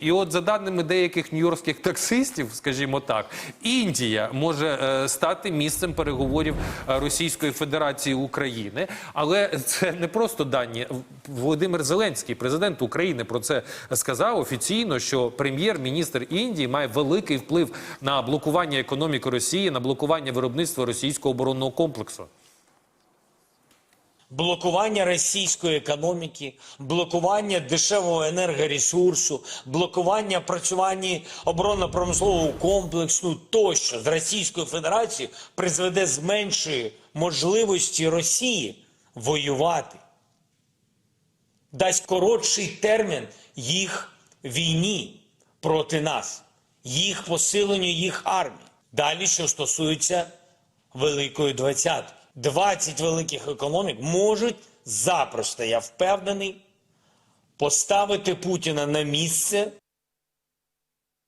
І от за даними деяких нью-йоркських таксистів, скажімо так, Індія може е, стати місцем переговорів е, Російської Федерації України. Але це не просто дані. Володимир Зеленський, президент України, про це сказав офіційно, що прем'єр-міністр Індії має великий вплив на блокування економіки Росії, на блокування виробництва російського оборонного комплексу. Блокування російської економіки, блокування дешевого енергоресурсу, блокування працювання оборонно-промислового комплексу тощо з Російською Федерацією призведе зменшує можливості Росії воювати, дасть коротший термін їх війні проти нас, їх посиленню їх армії. Далі, що стосується Великої двадцятки. 20 великих економік можуть запросто, я впевнений, поставити Путіна на місце